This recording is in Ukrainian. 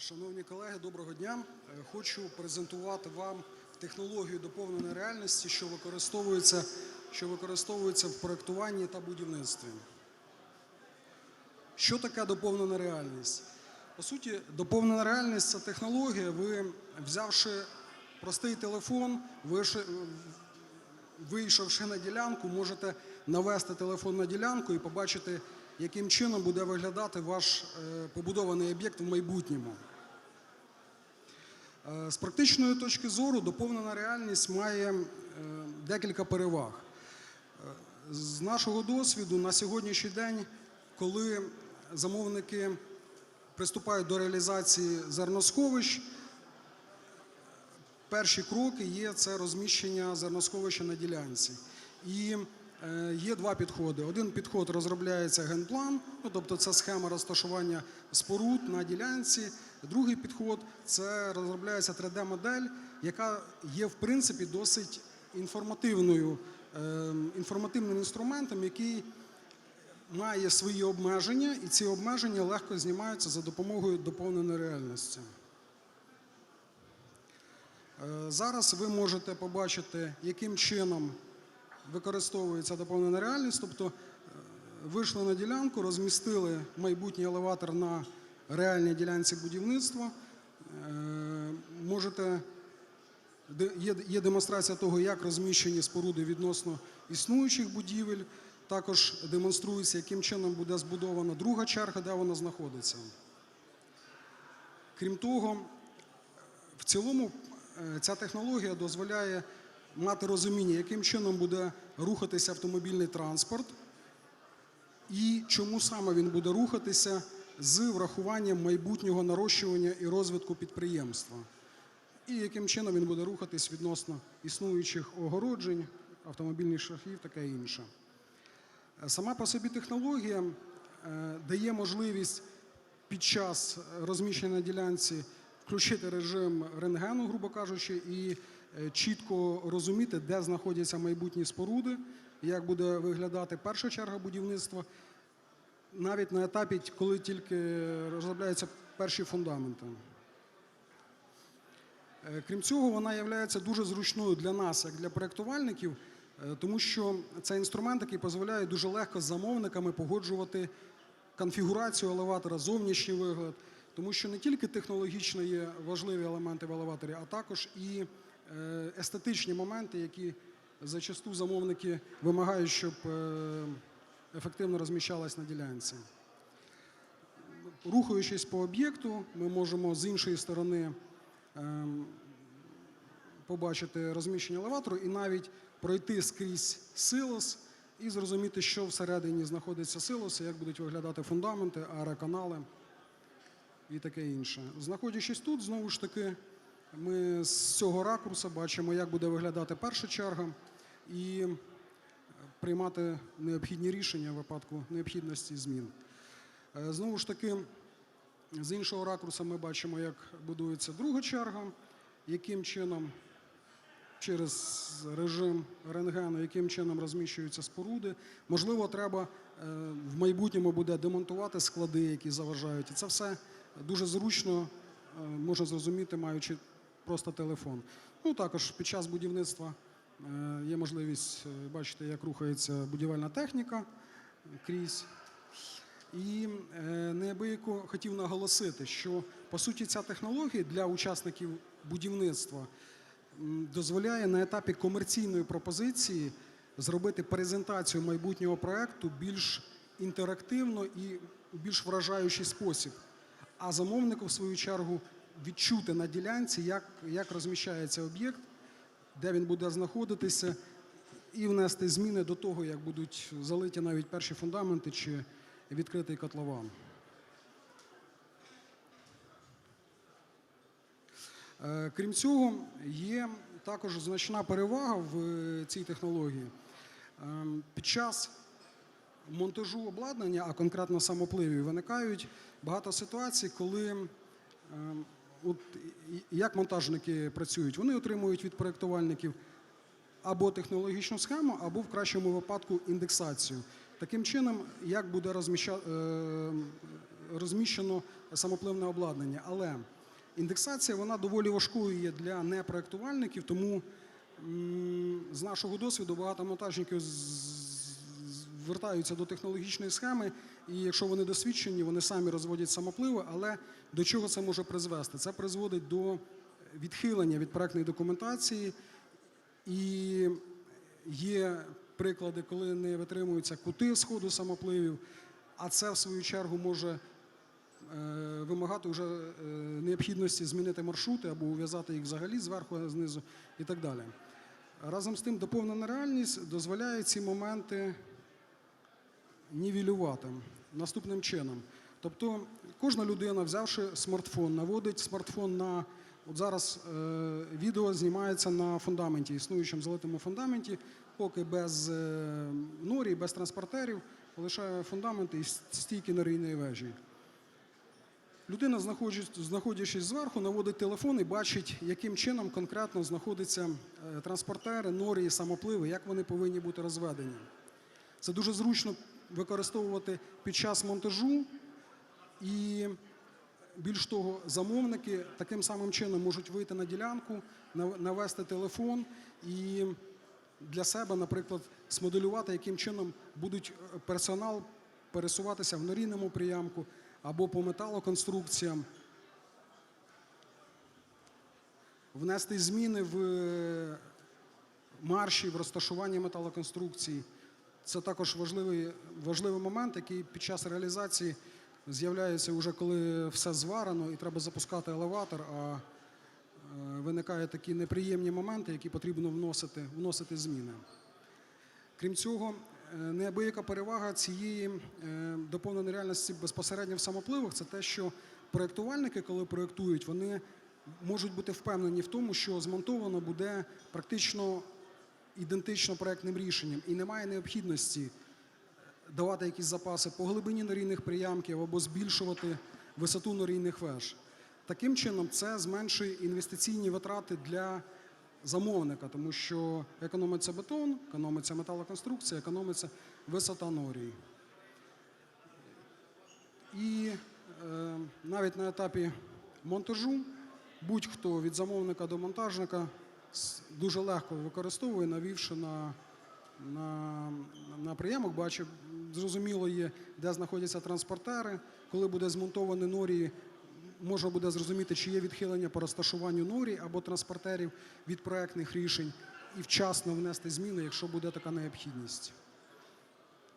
Шановні колеги, доброго дня. Е, Хочу презентувати вам технологію доповненої реальності, що використовується, що використовується в проєктуванні та будівництві. Що таке доповнена реальність? По суті, доповнена реальність це технологія. Ви, взявши простий телефон, вийшовши на ділянку, можете навести телефон на ділянку і побачити, яким чином буде виглядати ваш е, побудований об'єкт в майбутньому. Е, З практичної точки зору доповнена реальність має е, декілька переваг. Е, З нашого досвіду на сьогоднішній день, коли замовники приступають до реалізації зерносховищ, перші кроки є це розміщення зерносховища на ділянці. І є два підходи. Один підход розробляється генплан, ну, тобто це схема розташування споруд на ділянці. Другий підход це розробляється 3D-модель, яка є в принципі досить інформативною, е, інформативним інструментом, який має свої обмеження, і ці обмеження легко знімаються за допомогою доповненої реальності. Е, Зараз ви можете побачити, яким чином використовується доповнена реальність. Тобто е, вийшли на ділянку, розмістили майбутній елеватор на реальній ділянці будівництва. Е, Можете є, демонстрація того, як розміщені споруди відносно існуючих будівель. Також демонструється, яким чином буде збудована друга черга, де вона знаходиться. Крім того, в цілому е, ця технологія дозволяє мати розуміння, яким чином буде рухатися автомобільний транспорт і чому саме він буде рухатися з врахуванням майбутнього нарощування і розвитку підприємства, і яким чином він буде рухатись відносно існуючих огороджень, автомобільних шляхів, таке інше. Е, Сама по собі технологія е, дає можливість під час розміщення на ділянці включити режим рентгену, грубо кажучи, і чітко розуміти, де знаходяться майбутні споруди, як буде виглядати перша черга будівництва, навіть на етапі, коли тільки розробляються перші фундаменти. Е, Крім цього, вона є дуже зручною для нас, як для проєктувальників, е, тому що це інструмент, який дозволяє дуже легко з замовниками погоджувати конфігурацію елеватора, зовнішній вигляд, тому що не тільки технологічно є важливі елементи в елеваторі, а також і е, естетичні моменти, які зачасту замовники вимагають, щоб е, ефективно розміщалась на ділянці. Рухаючись по об'єкту, ми можемо з іншої сторони ем, побачити розміщення елеватору і навіть пройти скрізь силос і зрозуміти, що всередині знаходиться силос, як будуть виглядати фундаменти, аероканали і таке інше. Знаходячись тут, знову ж таки, ми з цього ракурсу бачимо, як буде виглядати перша черга, і приймати необхідні рішення в випадку необхідності змін. Е, Знову ж таки, з іншого ракурсу ми бачимо, як будується друга черга, яким чином через режим рентгену, яким чином розміщуються споруди. Можливо, треба е, в майбутньому буде демонтувати склади, які заважають. І це все дуже зручно е, можна зрозуміти, маючи просто телефон. Ну також під час будівництва е, є можливість е, бачити, як рухається будівельна техніка крізь. І е, неабияко хотів наголосити, що по суті ця технологія для учасників будівництва дозволяє на етапі комерційної пропозиції зробити презентацію майбутнього проекту більш інтерактивно і більш вражаючий спосіб. А замовнику, в свою чергу, відчути на ділянці, як, як розміщається об'єкт, де він буде знаходитися, і внести зміни до того, як будуть залиті навіть перші фундаменти чи відкритий котлован. Е, Крім цього, є також значна перевага в е, цій технології. Ем, Під час монтажу обладнання, а конкретно самопливів, виникають багато ситуацій, коли ем, от, як монтажники працюють, вони отримують від проєктувальників або технологічну схему, або в кращому випадку індексацію. Таким чином, як буде розміща... е, розміщено самопливне обладнання. Але індексація вона доволі важкою є для непроектувальників, тому з нашого досвіду багато монтажників звертаються до технологічної схеми, і якщо вони досвідчені, вони самі розводять самопливи. Але до чого це може призвести? Це призводить до відхилення від проектної документації, і є приклади, коли не витримуються кути сходу самопливів, а це в свою чергу може е, вимагати вже е, необхідності змінити маршрути або ув'язати їх взагалі зверху, знизу і так далі. Разом з тим, доповнена реальність дозволяє ці моменти нівелювати наступним чином. Тобто кожна людина, взявши смартфон, наводить смартфон на от зараз е, відео знімається на фундаменті, існуючому залитому фундаменті, поки без е, норі, без транспортерів, лише фундаменти і стійки норійної вежі. Людина, знаходячись зверху, наводить телефон і бачить, яким чином конкретно знаходяться е, транспортери, норі і самопливи, як вони повинні бути розведені. Це дуже зручно використовувати під час монтажу, і більш того, замовники таким самим чином можуть вийти на ділянку, навести телефон і для себе, наприклад, смоделювати, яким чином будуть е, персонал пересуватися в норійному приямку або по металоконструкціям, внести зміни в е, марші, в розташуванні металоконструкцій. Це також важливий, важливий момент, який під час реалізації з'являється вже коли все зварено і треба запускати елеватор, а е, виникають такі неприємні моменти, які потрібно вносити, вносити зміни. Крім цього, е, неабияка перевага цієї е, доповненої реальності безпосередньо в самопливах це те, що проєктувальники, коли проєктують, вони можуть бути впевнені в тому, що змонтовано буде практично ідентично проєктним рішенням, і немає необхідності давати якісь запаси по глибині норійних приямків або збільшувати висоту норійних веж. Таким чином, це зменшує інвестиційні витрати для замовника, тому що економиться бетон, економиться металоконструкція, економиться висота норії. І е, навіть на етапі монтажу будь-хто від замовника до монтажника дуже легко використовує, навівши на, на, на приємок, бачу, зрозуміло є, де знаходяться транспортери. Коли буде змонтовані норі, можна буде зрозуміти, чи є відхилення по розташуванню норі або транспортерів від проектних рішень, і вчасно внести зміни, якщо буде така необхідність.